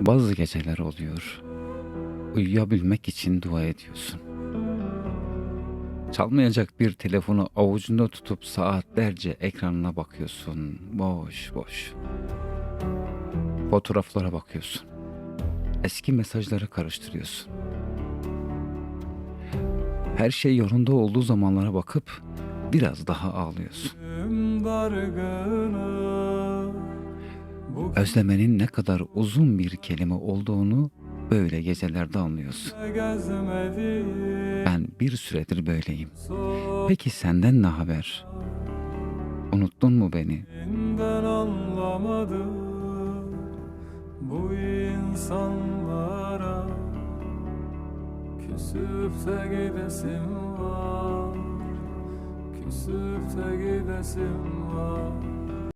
Bazı geceler oluyor. Uyuyabilmek için dua ediyorsun. Çalmayacak bir telefonu avucunda tutup saatlerce ekranına bakıyorsun. Boş boş. Fotoğraflara bakıyorsun. Eski mesajları karıştırıyorsun. Her şey yolunda olduğu zamanlara bakıp biraz daha ağlıyorsun. dargını Bu Özlemenin ne kadar uzun bir kelime olduğunu böyle gecelerde anlıyorsun. Ben bir süredir böyleyim. Peki senden ne haber? Unuttun mu beni? Bu insanlara Küsüp de gidesim var Küsüp de gidesim var